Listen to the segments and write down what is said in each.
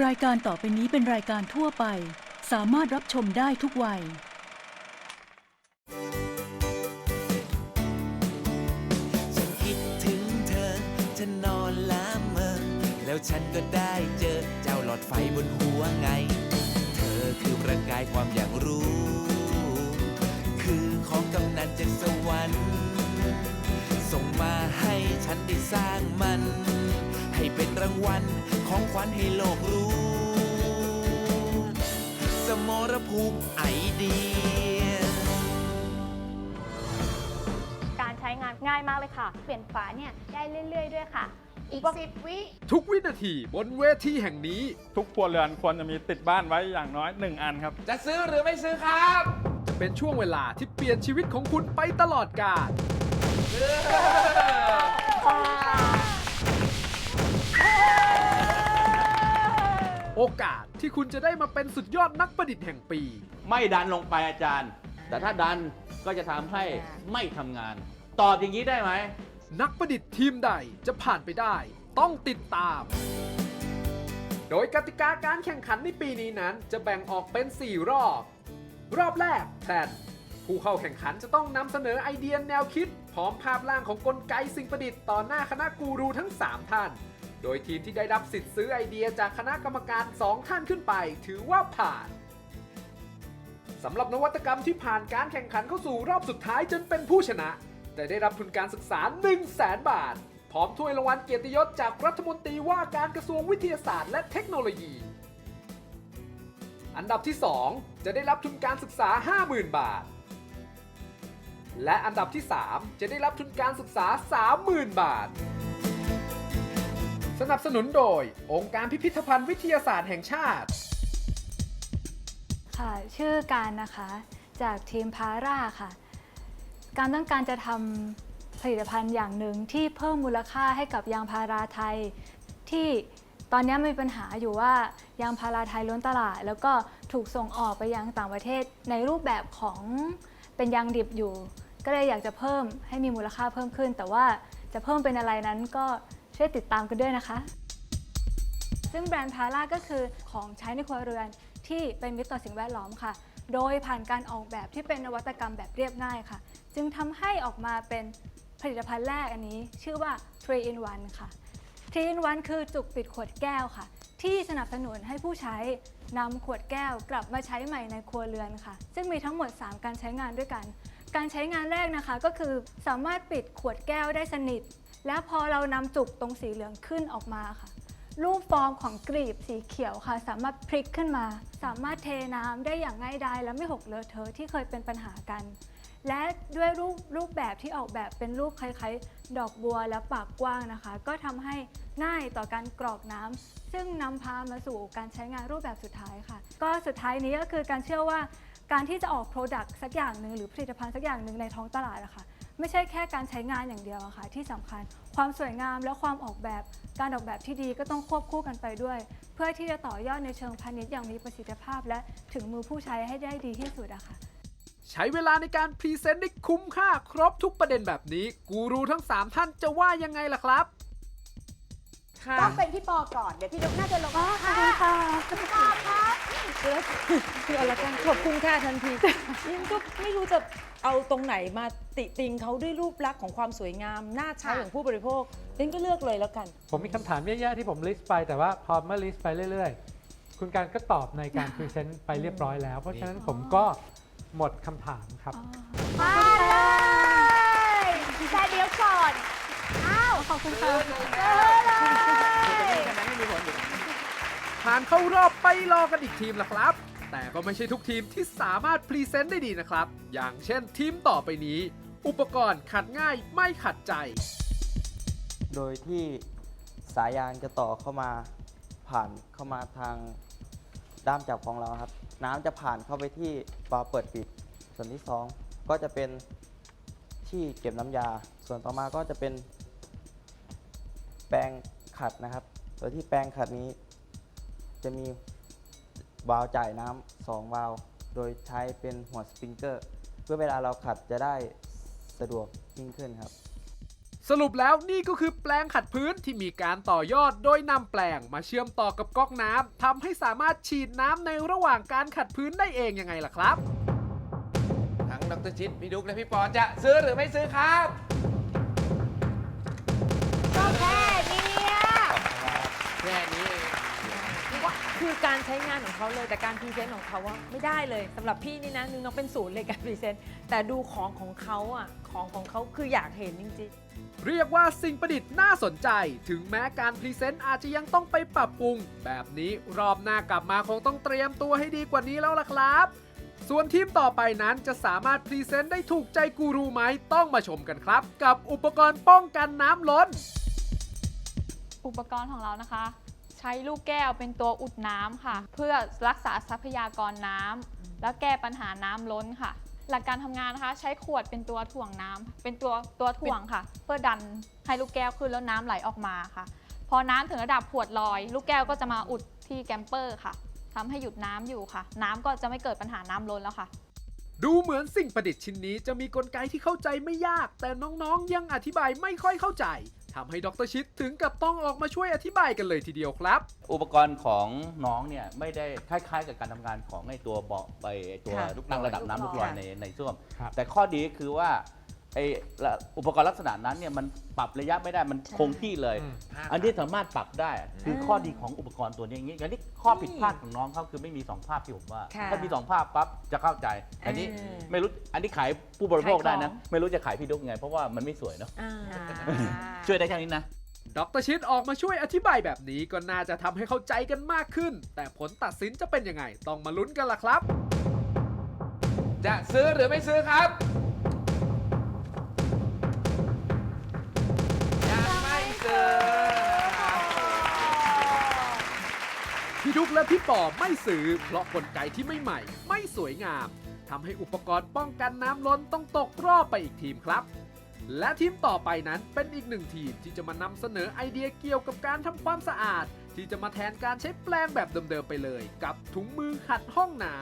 รายการต่อไปนี้เป็นรายการทั่วไป สามารถรับชมได้ทุกวัย ฉันคิดถึงเธอ ฉันนอนละเมอ แล้วฉันก็ได้เจอเจ้าหลอดไฟบนหัวไง เธอคือประกายความอยากรู้ คือของกำนันจากสวรรค์ ส่งมาให้ฉันได้สร้างมัน ให้เป็นรางวัลของขวัญให้โลกรู้ สมรภูมิไอเดีย การใช้งานง่ายมากเลยค่ะ เปลี่ยนฝาเนี่ยได้เรื่อย ๆ ด้วยค่ะ อีก 10 วิ ทุกวินาทีบนเวทีแห่งนี้ ทุกครัวเรือนควรจะมีติดบ้านไว้อย่างน้อย 1 อันครับ จะซื้อหรือไม่ซื้อครับ จะเป็นช่วงเวลาที่เปลี่ยนชีวิตของคุณไปตลอดกาล โอกาสที่คุณจะได้มาเป็นสุดยอดนักประดิษฐ์แห่งปี ไม่ดันลงไปอาจารย์ แต่ถ้าดันก็จะทำให้ไม่ทำงาน ตอบอย่างนี้ได้ไหม นักประดิษฐ์ทีมใดจะผ่านไปได้ ต้องติดตาม โดยกติกาการแข่งขันในปีนี้นั้น จะแบ่งออกเป็น 4 รอบ รอบแรกแพลนผู้เข้าแข่งขันจะต้องนำเสนอไอเดียแนวคิด พร้อมภาพล่างของกลไกสิ่งประดิษฐ์ต่อหน้าคณะกูรูทั้ง 3 ท่าน โดยทีมที่ได้รับสิทธิ์ซื้อไอเดียจากคณะกรรมการ 2 ท่านขึ้นไป ถือว่าผ่านสำหรับนวัตกรรมที่ผ่านการแข่งขันเข้าสู่รอบสุดท้ายจนเป็นผู้ชนะจะได้รับทุนการศึกษา 1 0 0 0 0แสนบาท พร้อมถ้วยรางวัลเกียรติยศจากรัฐมนตรีว่าการกระทรวงวิทยาศาสตร์และเทคโนโลยี อันดับที่ 2 จะได้รับทุนการศึกษา 50,000 บาท และอันดับที่ 3 จะได้รับทุนการศึกษา 30,000 บาท สนับสนุนโดย องค์การพิพิธภัณฑ์วิทยาศาสตร์แห่งชาติ ค่ะ ชื่อการนะคะ จากทีมพาร่าค่ะ การต้องการจะทำผลิตภัณฑ์อย่างหนึ่งที่เพิ่มมูลค่าให้กับยางพาราไทย ที่ตอนนี้มีปัญหาอยู่ว่ายางพาราไทยล้นตลาด แล้วก็ถูกส่งออกไปยังต่างประเทศในรูปแบบของเป็นยางดิบอยู่ ก็เลยอยากจะเพิ่มให้มีมูลค่าเพิ่มขึ้น แต่ว่าจะเพิ่มเป็นอะไรนั้นก็ ช่วยติดตามกันด้วยนะคะ ซึ่งแบรนด์พาร่าก็คือของใช้ในครัวเรือนที่เป็นมิตรต่อสิ่งแวดล้อมค่ะ โดยผ่านการออกแบบที่เป็นนวัตกรรมแบบเรียบง่ายค่ะ จึงทำให้ออกมาเป็นผลิตภัณฑ์แรกอันนี้ ชื่อว่า 3 in 1 ค่ะ 3 in 1 คือจุกปิดขวดแก้วค่ะ ที่สนับสนุนให้ผู้ใช้นำขวดแก้วกลับมาใช้ใหม่ในครัวเรือนค่ะ ซึ่งมีทั้งหมด 3 การใช้งานด้วยกัน การใช้งานแรกนะคะก็คือสามารถปิดขวดแก้วได้สนิท แล้วพอเรานำจุกตรงสีเหลืองขึ้นออกมาค่ะ รูปฟอร์มของกรีบสีเขียวค่ะ สามารถพลิกขึ้นมา สามารถเทน้ำได้อย่างง่ายดายและไม่หกเลอะเทอะที่เคยเป็นปัญหากัน และด้วยรูปรูปแบบที่ออกแบบเป็นรูปคล้ายๆ ดอกบัวและปากกว้างนะคะ ก็ทำให้ง่ายต่อการกรอกน้ำซึ่งนำพามาสู่การใช้งานรูปแบบสุดท้ายค่ะ ก็สุดท้ายนี้ก็คือการเชื่อว่าการที่จะออก Product สักอย่างหนึ่งหรือผลิตภัณฑ์สักอย่างหนึ่งในท้องตลาดอะคะ ไม่ใช่แค่การใช้งานอย่างเดียวอะค่ะที่สำคัญ ความสวยงามและความออกแบบการออกแบบที่ดีก็ต้องควบคู่กันไปด้วย เพื่อที่จะต่อยอดในเชิงพาณิชย์อย่างมีประสิทธิภาพ และถึงมือผู้ใช้ให้ได้ดีที่สุดอะค่ะใช้เวลาในการพรีเซนต์ได้คุ้มค่าครบทุกประเด็นแบบนี้ กูรูทั้ง 3 ท่านจะว่ายังไงล่ะครับต้องเป็นพี่ปอก่อน เดี๋ยวพี่ดุ๊กน่าจะลงขอบคุณค่ะพี่ปอครับคือเอาละกันขอบคุณค่ะทันทียังก็ไม่รู้จะ เอาตรงไหนมาติติงเขาด้วยรูปลักษณ์ของความสวยงามน่าใช้ของผู้บริโภคเองก็เลือกเลยแล้วกัน ผมมีคำถามเยอะแยะที่ผมลิสต์ไปแต่ว่าพอเมื่อลิสต์ไปเรื่อยๆ คุณการก็ตอบในการพรีเซนต์ไปเรียบร้อยแล้ว เพราะฉะนั้นผมก็หมดคำถามครับ มาเลยแต่เดี๋ยวก่อนอ้าวขอบคุณค่ะเจอเลยผ่านเข้ารอบไปรอกันอีกทีมละครับ แต่ก็ไม่ใช่ทุกทีมที่สามารถพรีเซนต์ได้ดีนะครับ อย่างเช่นทีมต่อไปนี้ อุปกรณ์ขัดง่ายไม่ขัดใจ โดยที่สายยางจะต่อเข้ามาผ่านเข้ามาทางด้ามจับของเราครับ น้ำจะผ่านเข้าไปที่วาล์วเปิดปิด ส่วนที่2ก็จะเป็นที่เก็บน้ำยา ส่วนต่อมาก็จะเป็น แปรงขัดนะครับ โดยที่แปรงขัดนี้ จะมี วาล์วจ่ายน้ำสองวาล์วโดยใช้เป็นหัวสปริงเกอร์ เพื่อเวลาเราขัดจะได้สะดวกยิ่งขึ้นครับสสรุปแล้วนี่ก็คือแปลงขัดพื้นที่มีการต่อยอดโดยนำแปลงมาเชื่อมต่อกับก๊อกน้ำทำให้สามารถฉีดน้ำในระหว่างการขัดพื้นได้เองยังไงล่ะครับ ทั้งดรชิดพี่ดุ๊กและพี่ปอจะซื้อหรือไม่ซื้อครับ การใช้งานของเขาเลยแต่การพรีเซนต์ของเขาว่าไม่ได้เลยสำหรับพี่นี่นะนึงน้องเป็นศูนย์เลยการพรีเซนต์แต่ดูของของเขาอะของของเขาคืออยากเห็นจริงๆเรียกว่าสิ่งประดิษฐ์น่าสนใจ ถึงแม้การพรีเซนต์อาจจะยังต้องไปปรับปรุง แบบนี้รอบหน้ากลับมาคงต้องเตรียมตัวให้ดีกว่านี้แล้วล่ะครับ ส่วนทีมต่อไปนั้นจะสามารถพรีเซนต์ได้ถูกใจกูรูไหมต้องมาชมกันครับ กับอุปกรณ์ป้องกันน้ำล้น อุปกรณ์ของเรานะคะ ใช้ลูกแก้วเป็นตัวอุดน้ำค่ะ เพื่อรักษาทรัพยากรน้ำและแก้ปัญหาน้ำล้นค่ะ หลักการทำงานนะคะ ใช้ขวดเป็นตัวถ่วงน้ำเป็นตัวตัวถ่วงค่ะ เพื่อดันให้ลูกแก้วขึ้นแล้วน้ำไหลออกมาค่ะ พอน้ำถึงระดับขวดลอย ลูกแก้วก็จะมาอุดที่แกมเปอร์ค่ะทำให้หยุดน้ำอยู่ค่ะ น้ำก็จะไม่เกิดปัญหาน้ำล้นแล้วค่ะดูเหมือนสิ่งประดิษฐ์ชิ้นนี้จะมีกลไกที่เข้าใจไม่ยาก แต่น้องๆ ยังอธิบายไม่ค่อยเข้าใจ ทำให้ดรชิดถึงกับต้องออกมาช่วยอธิบายกันเลยทีเดียวครับ อุปกรณ์ของน้องเนี่ยไม่ได้คล้ายๆ กับการทำงานของไอ้ตัวเบาะไปไอ้ตัวค่ะลูกตั้งระดับน้ำลูลูกกลลออยยในในส้วม ครับ แต่ข้อดีคือว่า ไอ้ละอุปกรณ์ลักษณะนั้นเนี่ยมันปรับระยะไม่ได้มันคงที่เลย อืมอันนี้สามารถปรับได้คือข้อดีของอุปกรณ์ตัวนี้อย่างนี้อันนี้ข้อผิดพลาดของน้องเขาคือไม่มี2ภาพที่ผมว่า ค่ะถ้ามี2ภาพปั๊บจะเข้าใจ อันนี้เออไม่รู้อันนี้ขายผู้บริโภคได้นะ ขายของ ไม่รู้จะขายพี่ดุ๊กไง เพราะว่ามันไม่สวยเนาะอ่า ช่วยได้แค่นี้นะ ดรชิดออกมาช่วยอธิบายแบบนี้ก็น่าจะทำให้เข้าใจกันมากขึ้น แต่ผลตัดสินจะเป็นยังไง ต้องมาลุ้นกันล่ะครับ จะซื้อหรือไม่ซื้อครับ กและพี่ปอไม่ซื้อ เพราะกลไกที่ไม่ใหม่ ไม่สวยงามทำให้อุปกรณ์ป้องกันน้ำล้นต้องตกรอบไปอีกทีมครับ และทีมต่อไปนั้นเป็นอีกหนึ่งทีมที่จะมานำเสนอไอเดียเกี่ยวกับการทำความสะอาด ที่จะมาแทนการใช้แปลงแบบเดิมๆไปเลย กับถุงมือขัดห้องน้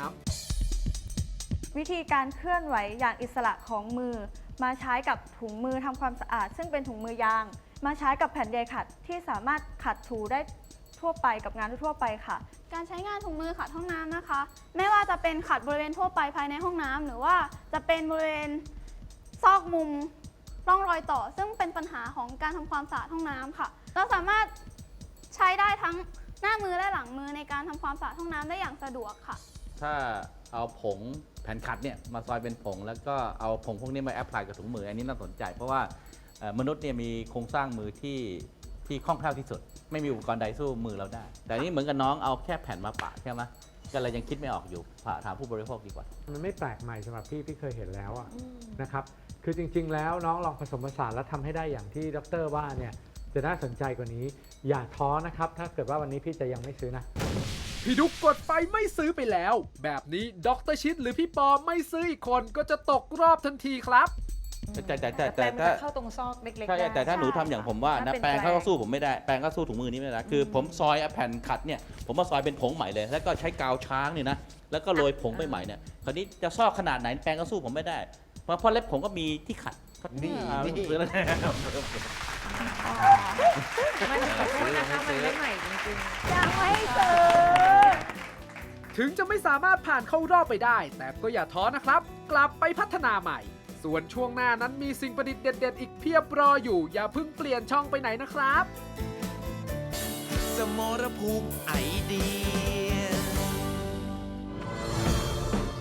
ำวิธีการเคลื่อนไหวอย่างอิสระของมือ มาใช้กับถุงมือทำความสะอาด ซึ่งเป็นถุงมือยาง มาใช้กับแผ่นใยขัดที่สามารถขัดถูได้ทั่วไปกับงานทั่วไปค่ะ การใช้งานถุงมือขัดห้องน้ำนะคะ ไม่ว่าจะเป็นขัดบริเวณทั่วไปภายในห้องน้ำหรือว่าจะเป็นบริเวณซอกมุมร่องรอยต่อ ซึ่งเป็นปัญหาของการทำความสะอาดห้องน้ำค่ะ เราสามารถใช้ได้ทั้งหน้ามือและหลังมือในการทำความสะอาดห้องน้ำได้อย่างสะดวกค่ะ ถ้าเอาผงแผ่นขัดเนี่ยมาซอยเป็นผง แล้วก็เอาผงพวกนี้มาแอพพลายกับถุงมืออันนี้น่าสนใจ เพราะว่า มนุษย์เนี่ยมีโครงสร้างมือที่ที่คล่องแคล่วที่สุด ไม่มีอุปกรณ์ใดสู้มือเราได้ แต่อันนี้เหมือนกับน้องเอาแค่แผ่นมาปะใช่ไหมก็เลยยังคิดไม่ออกอยู่ผ่าถามผู้บริโภคดีกว่า มันไม่แปลกใหม่สำหรับพี่พี่เคยเห็นแล้วอะนะครับคือจริง ๆ แล้วน้องลองผสมผสานแล้วทำให้ได้อย่างที่ดรว่าเนี่ยจะน่าสนใจกว่านี้ อย่าท้อนะครับ ถ้าเกิดว่าวันนี้พี่จะยังไม่ซื้อนะพี่ดุกกดไฟไม่ซื้อไปแล้ว แบบนี้ดรชิดหรือพี่ปอไม่ซื้ออีกคนก็จะตกรอบทันทีครับ แต่แต่แต่แต่แต่มันถ้าจะเข้าตรงซอกเล็กๆใช่ได้แต่ถ้าหนูทำอย่างผมว่าถ้านะเป็นแปรงเขาแปรงก็สู้ผมไม่ได้แปรงก็สู้ถุงมือนี้ไม่ได้คือผมซอยเอาแผ่นขัดเนี่ยผมมาซอยเป็นผงใหม่เลยแล้วก็ใช้กาวช้างเนี่ยนะแล้วก็โรยผงไปใหม่เนี่ยคราวนี้จะซอกขนาดไหนแปรงก็สู้ผมไม่ได้เพราะเพราะเล็บผมก็มีที่ขัดนี่อ่านี่ซื้อแล้วมันขอโทษนะคะมันไม่ใหม่จริงๆยังไม่ซื้อถึงจะไม่สามารถผ่านเข้ารอบไปได้แต่ก็อย่าท้อนะครับกลับไปพัฒนาใหม่ ส่วนช่วงหน้านั้นมีสิ่งประดิษฐ์เด็ด ๆ อีกเพียบรออยู่ อย่าเพิ่งเปลี่ยนช่องไปไหนนะครับ สมรภูมิไอเดีย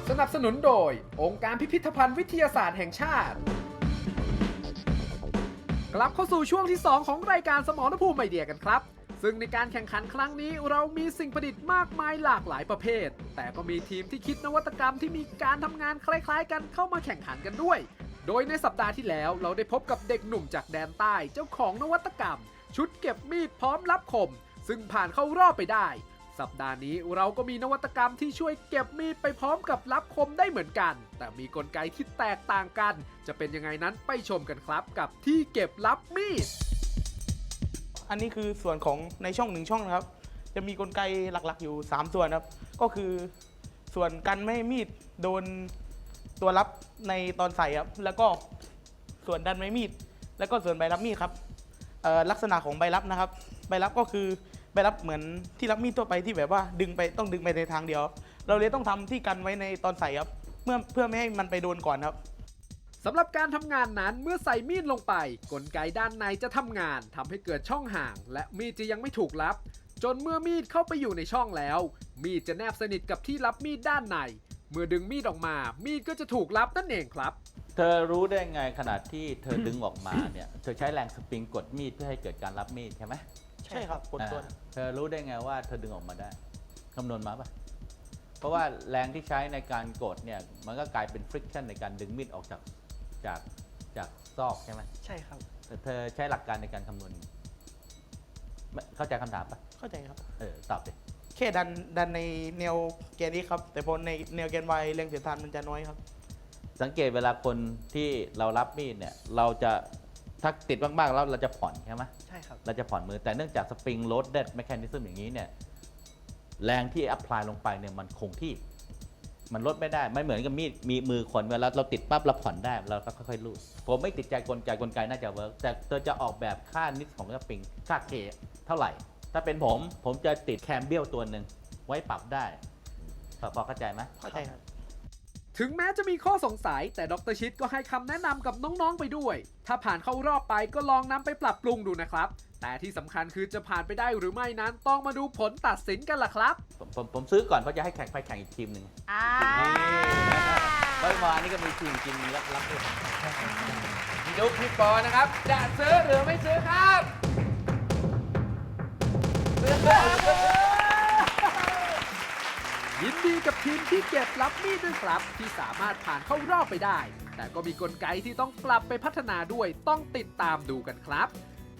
สนับสนุนโดย องค์การพิพิธภัณฑ์วิทยาศาสตร์แห่งชาติ กลับเข้าสู่ช่วงที่ 2 ของรายการสมรภูมิไอเดียกันครับ ซึ่งในการแข่งขันครั้งนี้เรามีสิ่งประดิษฐ์มากมายหลากหลายประเภท แต่ก็มีทีมที่คิดนวัตกรรมที่มีการทำงานคล้ายๆ กันเข้ามาแข่งขันกันด้วย โดยในสัปดาห์ที่แล้วเราได้พบกับเด็กหนุ่มจากแดนใต้เจ้าของนวัตกรรม ชุดเก็บมีดพร้อมรับคม ซึ่งผ่านเข้ารอบไปได้ สัปดาห์นี้เราก็มีนวัตกรรมที่ช่วยเก็บมีดไปพร้อมกับรับคมได้เหมือนกัน แต่มีกลไกที่แตกต่างกัน จะเป็นยังไงนั้นไปชมกันครับกับที่เก็บรับมีด อันนี้คือส่วนของในช่องหนึ่งช่องนะครับ จะมีกลไกหลักๆอยู่ 3 ส่วนครับ ก็คือส่วนกันไม่ให้มีดโดนตัวรับในตอนใส่ครับ แล้วก็ส่วนดันไม้มีด แล้วก็ส่วนใบรับมีดครับลักษณะของใบรับนะครับ ใบรับก็คือใบรับเหมือนที่รับมีดทั่วไปที่แบบว่าดึงไปต้องดึงไปในทางเดียว เราเลยต้องทำที่กันไว้ในตอนใส่ครับเมื่อเพื่อไม่ให้มันไปโดนก่อนครับสำหรับการทำงานนั้นเมื่อใส่มีดลงไป กลไกด้านในจะทำงานทำให้เกิดช่องห่าง และมีดจะยังไม่ถูกลับ จนเมื่อมีดเข้าไปอยู่ในช่องแล้ว มีดจะแนบสนิทกับที่รับมีดด้านใน เมื่อดึงมีดออกมา มีดก็จะถูกลับนั่นเองครับ เธอรู้ได้ไงขนาดที่เธอดึงออกมาเนี่ย เธอใช้แรงสปริงกดมีดเพื่อให้เกิดการรับมีดใช่ไหมใช่ครับกดตัวอ่าเธอรู้ได้ไงว่าเธอดึงออกมาได้คำนวณมาปะเพราะว่าแรงที่ใช้ในการกดเนี่ยมันก็กลายเป็นฟริกชันในการดึงมีดออกจากจากจากซอกใช่ไหมใช่ครับ แต่เธอใช้หลักการในการคำนวณไม่ เข้าใจคำถามปะเข้าใจครับ เออตอบดิแค่ดันดันในแนวแกนนี้ครับ แต่พอในแนวแกน y แรงเสียดทานมันจะน้อยครับ สังเกตเวลาคนที่เรารับมีดเนี่ย เราจะถ้าติดมากๆแล้วเราจะผ่อนใช่ไหมใช่ครับ เราจะผ่อนมือแต่เนื่องจากสปริงโ a ดเด็ดแม h นิซึมอย่างนี้เนี่ย แรงที่อัพพลายลงไปเนี่ยมันคงที่ มันลดไม่ได้ไม่เหมือนกับมีดมีมือคนเวลาเราติดปั๊บเราผ่อนได้เราก็ค่อยๆรูดผมไม่ติดใจกลไกกลไกน่าจะเวิร์กแต่เธอจะออกแบบค่านิดของสปริงค่าเคเท่าไหร่ ถ้าเป็นผมผมจะติดแคมเบียลตัวหนึ่งไว้ปรับได้พอพอเข้าใจไหมเข้าใจครับถึงแม้จะมีข้อสงสัยแต่ดรชิดก็ให้คำแนะนำกับน้องๆไปด้วย ถ้าผ่านเข้ารอบไปก็ลองนำไปปรับปรุงดูนะครับ แต่ที่สำคัญคือจะผ่านไปได้หรือไม่นั้นต้องมาดูผลตัดสินกันล่ะครับ ผมผมผมซื้อก่อนเพราะจะให้แข่งไปแข่งอีกทีมหนึ่งอ่าเมื่อวานนี้ก็มีทีมจริงมีรับรับด้วยพี่ดุ๊กพี่ปอนะครับ จะซื้อหรือไม่ซื้อครับยินดีกับทีมที่เก็บรับมีดด้วยครับ ที่สามารถผ่านเข้ารอบไปได้ แต่ก็มีกลไกที่ต้องกลับไปพัฒนาด้วยต้องติดตามดูกันครับ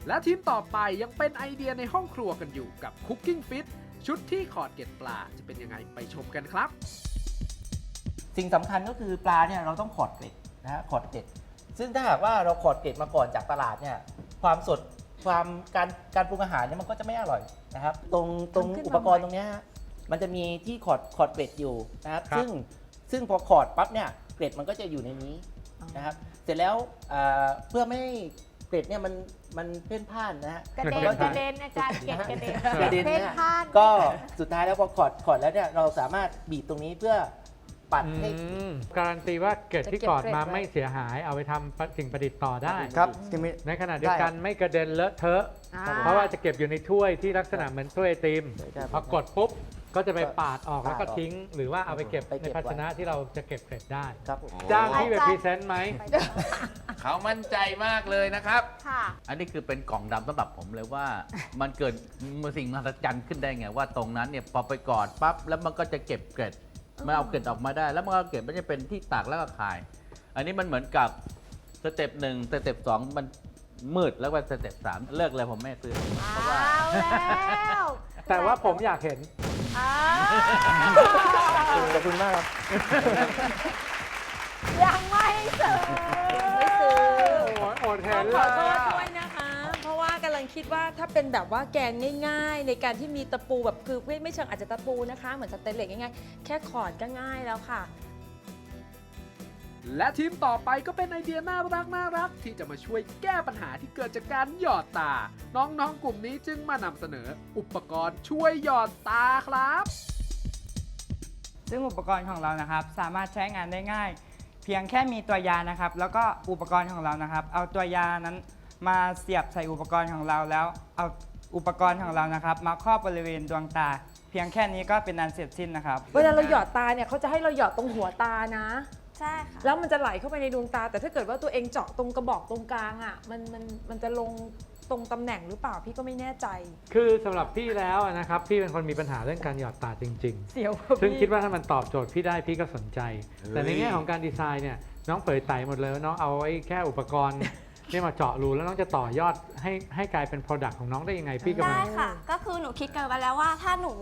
และทีมต่อไปยังเป็นไอเดียในห้องครัวกันอยู่กับ Cooking Fit ชุดที่ขอดเกล็ดปลาจะเป็นยังไงไปชมกันครับ สิ่งสำคัญก็คือปลาเนี่ยเราต้องขอดเกล็ดนะฮะขอดเกล็ด ซึ่งถ้าหากว่าเราขอดเกล็ดมาก่อนจากตลาดเนี่ยความสดความการการปรุงอาหารเนี่ยมันก็จะไม่อร่อยนะครับ ตรงตรงทำขึ้นมาอุปกรณ์ใหม่ตรงเนี้ยฮะมันจะมีที่ขอดขอดเกล็ดอยู่นะครับ ครับ ซึ่งซึ่งพอขอดปั๊บเนี่ยเกล็ดมันก็จะอยู่ในนี้ นะครับเสร็จแล้วอ่าเพื่อไม่ให้ เกล็ดเนี่ยมันมันเพ่นพ่านนะฮะ กระเด็นกระเด็นอาจารย์เก็บกระเด็นกระเด็นเพ่นเนี่ยพ่าน ก็สุดท้ายแล้วพอขอดขอดแล้วเนี่ยเราสามารถบีบตรงนี้เพื่อปัดให้ อืมการันตีว่าเกล็ดที่จะเก็บกอดมาเกล็ดไว้ไม่เสียหายเอาไปทำสิ่งประดิษฐ์ต่อได้ ครับในขณะเดียวกันไม่กระเด็นเลอะเทอะ อ่า เพราะว่าจะเก็บอยู่ในถ้วยที่ลักษณะเหมือนถ้วยไอติมครับ พอกดปุ๊บ ก็จะไปปาดออกปาดแล้วก็ออกทิ้ง หรือว่าเอาไปเก็บไปเก็ในบภาชนะไว้ที่เราจะเก็บเกล็ดได้ ครับผม จ้างพี่ไปพรีเซนต์ไหม เขามั่นใจมากเลยนะครับ ค่ะ อันนี้คือเป็นกล่องดำสำหรับผมเลยว่า มันเกิดสิ่งมหัศจรรย์ขึ้นได้ไง ว่าตรงนั้นเนี่ยพอไปกอดปั๊บแล้วมันก็จะเก็บเกล็ดมันเอาเกล็ดออกมาได้ แล้วมันก็เก็บมันจะเป็นที่ตากแล้วก็ขาย อันนี้มันเหมือนกับสเต็ปหนึ่งสเต็ปสองมันมืดแล้วก็สเต็ปสามเลิกเลยผมไม่ซื้อเพราะว่าเอาแล้วแต่ว่าผมอยากเห็นอ้า ขอบคุณมากครับ ยังไม่ซื้อไม่ซื้อโอ้ยอดเห็นขเลอโทษยอะด้วยนะคะ เพราะว่ากำลังคิดว่าถ้าเป็นแบบว่าแกงง่ายๆ ในการที่มีตะปูแบบคือไม่ไม่เชิงอาจจะตะปูนะคะ เหมือนสเตนเลสง่ายๆ แค่ขอดก็ง่ายแล้วค่ะ และทีมต่อไปก็เป็นไอเดียน่ารักน่ารักที่จะมาช่วยแก้ปัญหาที่เกิดจากการหยอดตา น้องๆกลุ่มนี้จึงมานำเสนอ อุปกรณ์ช่วยหยอดตาครับ ซึ่งอุปกรณ์ของเรานะครับ สามารถใช้งานได้ง่าย เพียงแค่มีตัวยานะครับ แล้วก็อุปกรณ์ของเรานะครับ เอาตัวยานั้นมาเสียบใส่อุปกรณ์ของเราแล้ว เอาอุปกรณ์ของเรานะครับ มาครอบบริเวณดวงตา เพียงแค่นี้ก็เป็นอันเสร็จสิ้นนะครับ เวลาเราหยอดตาเนี่ยเขาจะให้เราหยอดตรงหัวตานะ ใช่ค่ะ แล้วมันจะไหลเข้าไปในดวงตา แต่ถ้าเกิดว่าตัวเองเจาะตรงกระบอกตรงกลางอะมันมันมันจะลงตรงตำแหน่งหรือเปล่าพี่ก็ไม่แน่ใจ คือสำหรับพี่แล้วอะนะครับ พี่เป็นคนมีปัญหาเรื่องการหยอดตาจริง ๆ เสียวกว่าซึ่งพี่คิดว่าถ้ามันตอบโจทย์พี่ได้พี่ก็สนใจ เฮ้ย แต่ในแง่ของการดีไซน์เนี่ยน้องเผยไตหมดเลยว่าน้องเอาไอ้แค่อุปกรณ์ นี่มาเจาะรูแล้วน้องจะต่อยอดให้ให้กลายเป็น Product ของน้องได้ยังไงพี่กำลัได้งค่ะ ก็คือหนูคิดกันไว้แล้วว่าถ้าหนู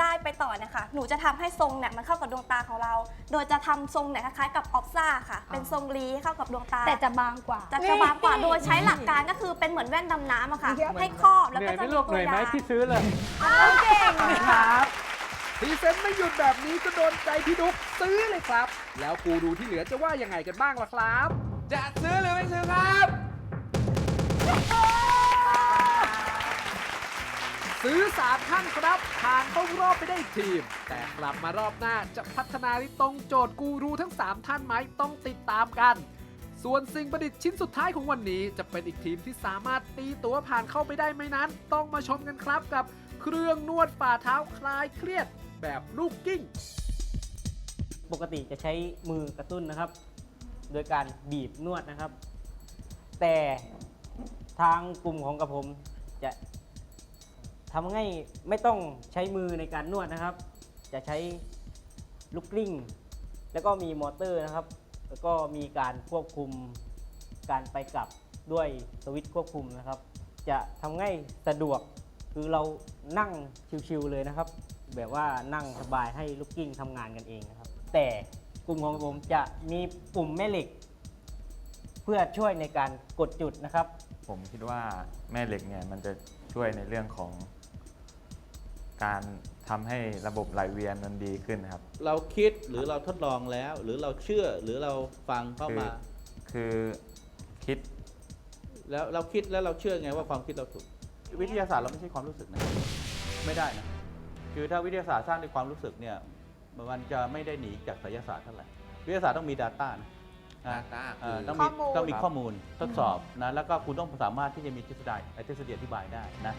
ได้ไปต่อเนี่ยค่ะหนูจะทำให้ทรงเนี่ยมันเข้ากับดวงตาของเรา โดยจะทำทรงเนี่ยคล้ายๆกับออฟซ่าค่ะ เป็นทรงรีให้เข้ากับดวงตา แต่จะบางกว่า จะจะบางกว่าโดยใช้หลักการก็คือเป็นเหมือนแว่นดำน้ำอะค่ะ ให้ครอบแล้วเหนื่ก็อยจะไหม่มีลูกเหตันื่วอยไหมยาพี่ซื้อเลยเก่งครับพรีเซนต์ไม่หยุดแบบนี้ก็โดนใจพี่ดุ๊กซื้อเลยครับ แล้วกูดูที่เหลือจะว่ายังไงกันบ้างล่ะครับ จะซื้อหรือไม่ซื้อครับ ซื้อสามท่านครับผ่านเข้ารอบไปได้อีกทีม แต่กลับมารอบหน้าจะพัฒนาได้ตรงโจทย์กูรูทั้ง 3 ท่านไหมต้องติดตามกัน ส่วนสิ่งประดิษฐ์ชิ้นสุดท้ายของวันนี้ จะเป็นอีกทีมที่สามารถตีตัวผ่านเข้าไปได้ไหมนั้น ต้องมาชมกันครับกับเครื่องนวดฝ่าเท้าคลายเครียด แบบลูกกิ้ง ปกติจะใช้มือกระตุ้นนะครับ โดยการบีบนวดนะครับ แต่ ทางกลุ่มของกระผมจะทำให้ไม่ต้องใช้มือในการนวดนะครับ จะใช้ลูกกลิ้ง แล้วก็มีมอเตอร์นะครับ แล้วก็มีการควบคุมการไปกลับด้วยสวิตช์ควบคุมนะครับ จะทำให้สะดวกคือเรานั่งชิวๆเลยนะครับ แบบว่านั่งสบายให้ลูกกิ้งทำงานกันเองนะครับ แต่กลุ่มของผมจะมีปุ่มแม่เหล็ก เพื่อช่วยในการกดจุดนะครับ ผมคิดว่าแม่เหล็กเนี่ยมันจะช่วยในเรื่องของ การทำให้ระบบไหลเวียนมันดีขึ้นนะครับ เราคิดหรือเราทดลองแล้ว หรือเราเชื่อหรือเราฟังเข้ามา คือคิดแล้วเราคิดแล้วเราเชื่อไงว่าความคิดเราถูก วิทยาศาสตร์เราไม่ใช่ความรู้สึกนะไม่ได้นะคือถ้าวิทยาศาสตร์สร้างด้วยความรู้สึกเนี่ยมันจะไม่ได้หนีจากไสยศาสตร์เท่าไหร่วิทยาศาสตร์ต้องมี Data นะ Data เอ่อคือต้องมีข้อมูล ต้องมีข้อมูลทดสอบนะแล้วก็คุณต้องสามารถที่จะมีทฤษฎีทฤษฎีอธิบายได้นะ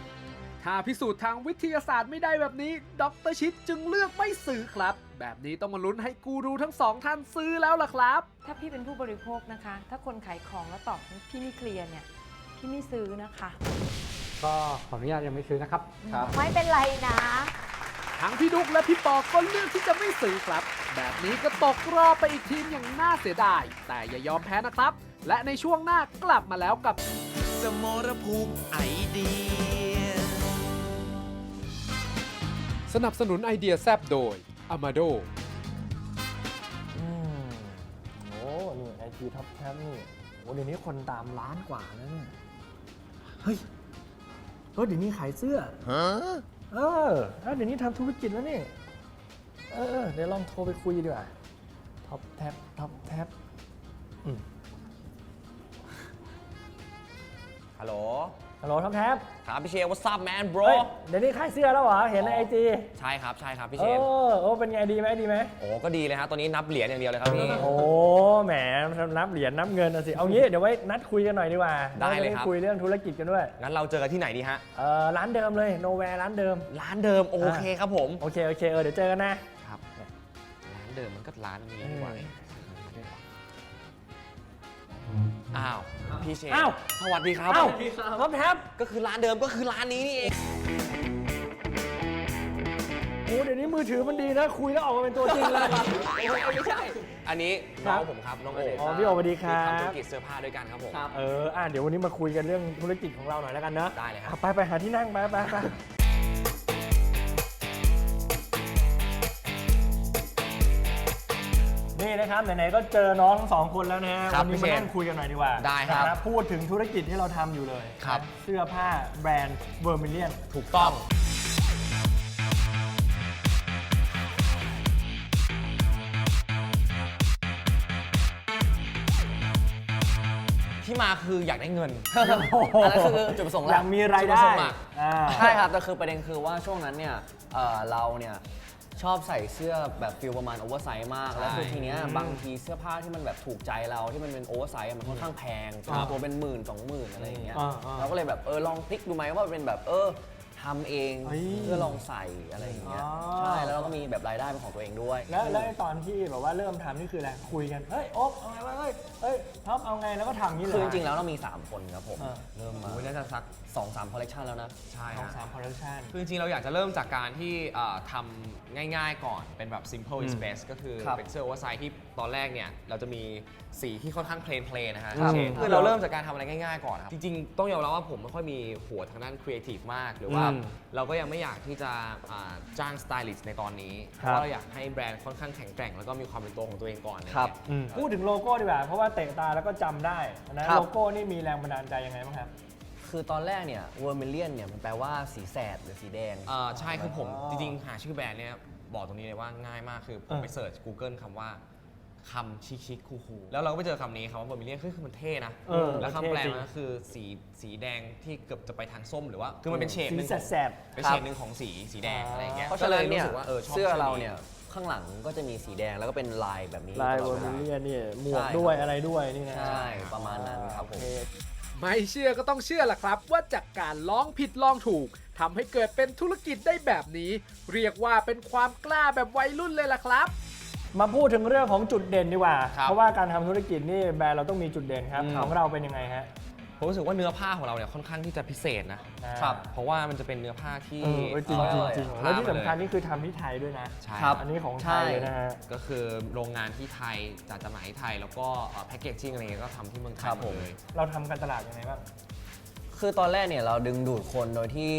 ถ้าพิสูจน์ทางวิทยาศาสตร์ไม่ได้แบบนี้ดรชิดจึงเลือกไม่ซื้อครับ แบบนี้ต้องมาลุ้นให้กูรูทั้งสองท่านซื้อแล้วล่ะครับ ถ้าพี่เป็นผู้บริโภคนะคะ ถ้าคนขายของแล้วตอบพี่ไม่เคลียร์เนี่ยพี่ไม่ซื้อนะคะ ก็ขออนุญาตยังไม่ซื้อนะครับ ไม่เป็นไรนะ ทั้งพี่ดุ๊กและพี่ปอก็เลือกที่จะไม่ซื้อครับ แบบนี้ก็ตกรอบไปอีกทีมอย่างน่าเสียดาย แต่อย่ายอมแพ้นะครับ และในช่วงหน้ากลับมาแล้วกับสมรภูมิไอเดีย สนับสนุนไอเดียแซบโดย Amado โอ้นี่ไอทีท็อปแคมนี่โอ้เดี๋ยวนี้คนตามล้านกว่าแล้วเนี่ย เฮ้ยเออเดี๋ยวนี้ขายเสื้อฮะเออแล้วเดี๋ยวนี้ทำธุรกิจแล้วนี่ เออเออเดี๋ยวลองโทรไปคุยดีกว่าท็อปแท็บท็อปแท็บอืมฮัลโหล ฮัลโหลท็อปแท็บครับพี่เชฟ what's up man bro เฮ้ยเดี๋ยวนี้ขายเสื้อแล้วเหรอ เห็นในไอจีใช่ครับ ใช่ครับพี่เอเชฟอโอ้เป็นไงดีไหมดีไหม โอ้ก็ดีเลยฮะ ตอนนี้นับเหรียญอย่างเดียวเลยครับพี่ โอ้ แหมนับเหรียญนับเงินนะสิ เอางี้ เดี๋ยวไว้นัดคุยกันหน่อยดีกว่าได้เลยครับ จะคุยเรื่องธุรกิจกันด้วย งั้นเราเจอกันที่ไหนดีฮะ เออร้านเดิมเลย โนแวร์ร้านเดิม ร้านเดิมโอเคครับผม โอเค โอเค เออ เดี๋ยวเจอกันนะครับร้าน เดิมมันก็ร้านนี้ดีกว่าอ้าวพี่เชฟอ้าว สวัสดีครับอ้าวท็อปแท็บก็คือร้านเดิมก็คือร้านนี้นี่เองโอ้เดี๋ยวนี้มือถือมันดีนะ คุยแล้วออกมาเป็นตัวจริงเลย ไม่ใช่ อันนี้น้องผมครับน้องโออ๋อพี่โอสวัสดีครับทำธุรกิจเสื้อผ้าด้วยกันครับผม เอออะเดี๋ยววันนี้มาคุยกันเรื่องธุรกิจของเราหน่อยแล้วกันเนอะได้เลยครับ อะไปไปหาที่นั่งไปไปไป นี่นะครับไหนๆก็เจอน้องทั้งสองคนแล้วนะฮะครับวันนี้พี่มาเชนนั่งคุยกันหน่อยดีกว่าได้ครับนะพูดถึงธุรกิจที่เราทำอยู่เลยครับนะเสื้อผ้าแบรนด์เวอร์มิเลียน ถูกต้อง ที่มาคืออยากได้เงินโอ้โหอันนั้นคือจุดประสงค์หลัอยากมีรายได้จุประสงค์หลัก อ่า ใช่ครับแต่คือประเด็นคือว่าช่วงนั้นเนี่ยเอ่อเราเนี่ย ชอบใส่เสื้อแบบฟิลประมาณโอเวอร์ไซส์มาก แล้วคือทีเนี้ยอืมบางทีเสื้อผ้าที่มันแบบถูกใจเราที่มันเป็นโอเวอร์ไซส์อะมันค่อนข้างแพงครับตัวเป็นหมื่นสองหมื่นอะไรอย่างเงี้ยอ่าอ่าเราก็เลยแบบเออลองพลิกดูไหมว่าเป็นแบบเออทำเองเฮ้ยเพื่อลองใส่อะไรอย่างเงี้ยอ๋อใช่แล้วเราก็มีแบบรายได้เป็นของตัวเองด้วย แล้วแล้วไอ้ตอนที่แบบว่าเริ่มทำนี่คืออะไรคุยกันเฮ้ยโอ๊บเอาไงวะเฮ้ยเฮ้ยท็อปเอาไงแล้วก็ทำอย่างนี้เลยคือจริงๆแล้วเรามี 3 คนครับผมอ่าเริ่มมาน่าจะสัก2 3คอลเลคชันแล้วนะใช่สองฮะสามคอลเลคชันคือจริงๆเราอยากจะเริ่มจากการที่เอ่อทำ ง่ายๆก่อนเป็นแบบ simple อื is ม best ก็คือครับเป็นเสื้อโอเวอร์ไซส์ที่ตอนแรกเนี่ย เราจะมีสีที่ค่อนข้างเพลนเพลนนะฮะครับ เชนคือเราเริ่มจากการทำอะไรง่ายๆก่อนครับ จริงๆ ต้องยอมรับว่าผมไม่ค่อยมีหัวทางด้านครีเอทีฟมาก หรือว่าอืมเราก็ยังไม่อยากที่จะอ่าจ้างสไตลิสต์ในตอนนี้เพครับ ราะว่าเราอยากให้แบรนด์ค่อนข้างแข็งแกร่งแล้วก็มีความเป็นตัวของตัวเองก่อนอะไอย่างเงี้ยอืม พูดถึงโลโก้ดีกว่า เพราะว่าเตะตาแล้วก็จำได้นะโลโก้นี่มีแรงบันดาลใจยังไงบ้างครับ คือตอนแรกเนี่ยเวอร์มิเลียนเนี่ยมันแปลว่าสีแสดหรือสีแดง เอ่อใช่คือผมอ๋อจริงๆ หาชื่อแบรนด์เนี่ยบอกตรงนี้เลยว่าง่ายมากคือผมเออไปเสิร์ช Google คำว่าคำชิคๆคูลๆแล้วเราก็ไปเจอคำนี้คำว่าเวอร์มิเลียนคือมันเท่นะ เออแล้วเท่คำแปลจริงมันก็คือสีสีแดงที่เกือบจะไปทางส้มหรือว่า คือมันเป็นเฉดหนึ่งสีของแสบๆ เป็นครับเฉดหนึ่งของสีสีแดงอะไรอย่างเงี้ยเพราะก็ฉะเลนั้ยนรู้เนี่ยสึกว่าเออชอบเสื้อชื่เราเนี่ยข้างหลังก็จะมีสีแดงแล้วก็เป็นลายแบบนี้ลายตเวลออดร์วมิลาเลียนนี่หมวกใช่ด้วยครับอะไรด้วยนี่นะใช่ประมาณนั้นครับผม ไม่เชื่อก็ต้องเชื่อล่ะครับ ว่าจากการลองผิดลองถูกทำให้เกิดเป็นธุรกิจได้แบบนี้ เรียกว่าเป็นความกล้าแบบวัยรุ่นเลยล่ะครับ มาพูดถึงเรื่องของจุดเด่นดีกว่า ครับเพราะว่าการทำธุรกิจนี่แบรนด์เราต้องมีจุดเด่นครับ อืม ของเราเป็นยังไงฮะ ผมรู้สึกว่าเนื้อผ้าของเราเนี่ยค่อนข้างที่จะพิเศษนะครับเพราะว่ามันจะเป็นเนื้อผ้าที่เออเออจริงจริงจริงเอ่อแล้วที่ผ้าสำคัญมาเลยนี่คือทำที่ไทยด้วยนะใช่อันนี้ของไทยเลยนะฮะ ก็คือโรงงานที่ไทยจัดจำหน่ายที่ไทย แล้วก็แพ็กเกจจิ้งอะไรเงี้ยก็ทำที่เมืองไทยครับหมผดมเลย เราทำการตลาดยังไงบ้าง คือตอนแรกเนี่ยเราดึงดูดคนโดยที่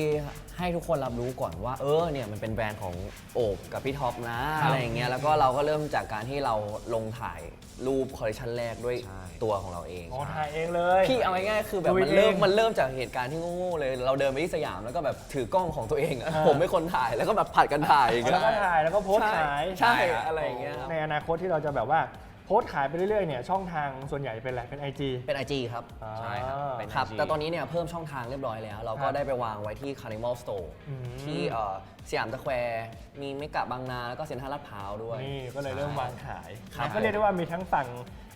ให้ทุกคนรับรู้ก่อนว่า เออเนี่ยมันเป็นแบรนด์ของโอบกับพี่ท็อปนะครับอะไรอย่างเงี้ยแล้วก็เราก็เริ่มจากการที่เราลงถ่ายรูปคอลเลคชันแรกด้วยตัวของเราเอง อ๋อถ่ายเองเลย พี่เอาง่ายๆคือแบบลุยมันเริ่มเองมันเริ่มจากเหตุการณ์ที่โง่ๆเลย เราเดินไปที่สยามแล้วก็แบบถือกล้องของตัวเองอะอ่าผมเป็นคนถ่ายแล้วก็แบบผัดกันถ่ายอย่างเงี้แล้ยวก็ถ่ายแล้วก็โพสต์ขายใช่ใช่อะไรอย่างเงี้ยครับในอนาคตที่เราจะแบบว่า โพสต์ขายไปเรื่อยๆเนี่ยช่องทางส่วนใหญ่เป็นอะไรเป็น IG เป็น IG ครับใช่ครับเป็นครับ IG แต่ตอนนี้เนี่ยเพิ่มช่องทางเรียบร้อยแล้ว เราก็ครับได้ไปวางไว้ที่ Carnival Store อืม ที่เอ่อสยามสแควร์มีเมกะบางนาแล้วก็เซ็นทรัลลาดพร้าวด้วย นี่ก็เลยเริ่มวางขายครับก็เรียกได้ว่ามีทั้งฝั่ง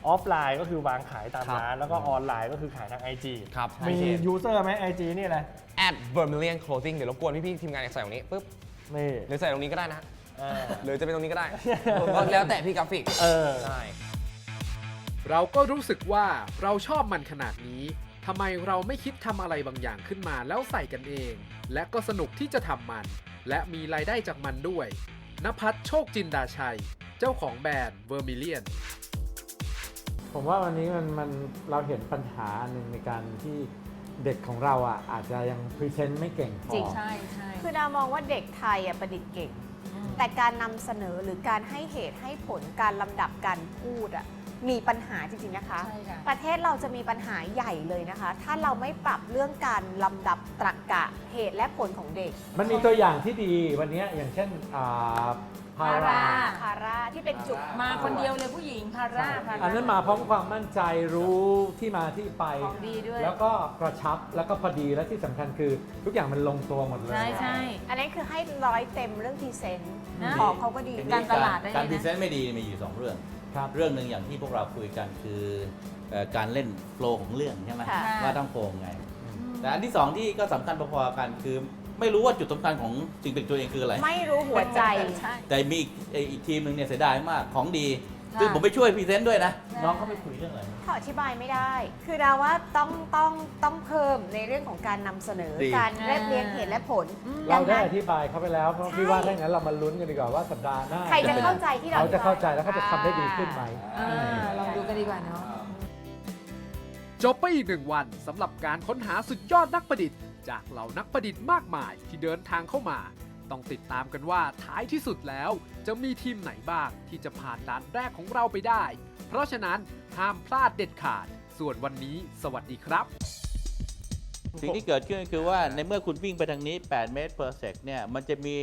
ออฟไลน์ก็คือวางขายตามครับร้าน แล้วก็ออนไลน์ก็คือขายทาง IG ครับ มียูเซอร์ไหม IG นี่อะไร at vermilion clothing เดี๋ยวรบกวนพี่ๆทีมงานใส่ตรงนี้ปุ๊บนี่ หรือใส่ตรงนี้ก็ได้นะเออ หรือจะเป็นตรงนี้ก็ได้ ก็แล้วแต่พี่กราฟิกเออ ใช่เราก็รู้สึกว่าเราชอบมันขนาดนี้ทำไมเราไม่คิดทำอะไรบางอย่างขึ้นมาแล้วใส่กันเอง และก็สนุกที่จะทำมัน และมีรายได้จากมันด้วยนภัทรโชคจินดาชัย เจ้าของแบรนด์เวอร์มิเลียน ผมว่าวันนี้มันมันเราเห็นปัญหาหนึ่งในการที่เด็กของเราอะอาจจะยังพรีเซนต์ไม่เก่งพอ จริง ใช่คือดามองว่าเด็กไทยอะประดิษฐ์เก่ง แต่การนำเสนอหรือการให้เหตุให้ผลการลำดับการพูดอะมีปัญหาจริงๆนะคะ ใช่ค่ะ ประเทศเราจะมีปัญหาใหญ่เลยนะคะ ถ้าเราไม่ปรับเรื่องการลำดับตรรกะเหตุและผลของเด็ก มันมีตัวอย่างที่ดีวันนี้อย่างเช่นอ่า พาราคาร่าที่เป็นจุดมาคนเดียวเลยผู้หญิงพาร่าพาร่าอันนั้นมาพร้อมความมั่นใจรู้ที่มาที่ไป ของดีด้วยแล้วก็กระชับแล้วก็พอดีและที่สำคัญคือทุกอย่างมันลงตัวหมดเลย ใช่ใช่ อันนี้คือให้ร้อยเต็มเรื่องพรีเซนต์นะ ของเขาก็ดี การตลาดได้การเลยพรีนะเซนต์ไม่ดีมีอยู่สองเรื่องเรื่องหนึ่งอย่างที่พวกเราคุยกันคือเอ่อการเล่นโฟล์ของเรื่องใช่ไหมค่ะ ว่าต้องโฟล์ไง แต่อันที่สองที่ก็สำคัญพอๆกันคือ ไม่รู้ว่าจุดสำคัญของสิ่งเป็นตัวเองคืออะไร ไม่รู้หัวใจแต่มีอีกเอ่ออีกทีมหนึ่งเนี่ยเสียดายมากของดีค่ะซึ่งผมไปช่วยพรีเซนต์ด้วยนะ น้องเขาไปคุยเรื่องอะไร ขออธิบายไม่ได้ คือดาว่าต้องต้องต้องเพิ่มในเรื่องของการนำเสนอ ดี การเรียบเรียงเหตุและผลเราดังได้นั้นอธิบายเขาไปแล้วเพราะพี่ว่าถ้าอย่างนั้นเรามาลุ้นกันดีกว่าว่าสัปดาห์หน้าใครจะเข้าใจที่เราเขาจะเข้าใจอธิบายแล้วเขาจะทำได้ดีขึ้นไหมลองดูกันดีกว่าเนาะ จบไปอีกหนึ่งวันสำหรับการค้นหาสุดยอดนักประดิษฐ์ จากเหล่านักประดิษฐ์มากมายที่เดินทางเข้ามา ต้องติดตามกันว่าท้ายที่สุดแล้ว จะมีทีมไหนบ้างที่จะผ่านด่านแรกของเราไปได้ เพราะฉะนั้นห้ามพลาดเด็ดขาด ส่วนวันนี้ สวัสดีครับ สิ่งที่เกิดขึ้นก็คือว่าในเมื่อคุณวิ่งไปทางนี้ 8 เมตร per sec เนี่ยมันจะมี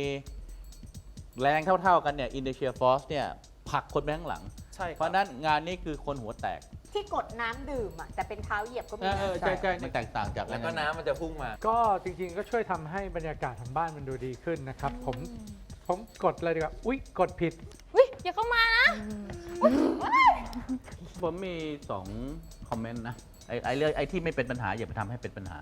แรงเท่าๆกันเนี่ย inertia force เนี่ยผลักคนไปข้างหลัง ใช่ครับเพราะฉะนั้นงานนี้คือคนหัวแตก ที่กดน้ำดื่มอะแต่เป็นเท้าเหยียบก็มีเออเออนะใช่ใช่มันแตกต่างจากแล้วก็น้ำมันจะพุ่งมา ก็จริงๆก็ช่วยทำให้บรรยากาศทางบ้านมันดูดีขึ้นนะครับ ผมผมกดเลยดีกว่า อุ๊ย กดผิด อุ้ยอย่าเข้ามานะ ผมมี2คอมเมนต์นะไอ้ไอ้เรื่องไอ้ที่ไม่เป็นปัญหาอย่าไปทำให้เป็นปัญหา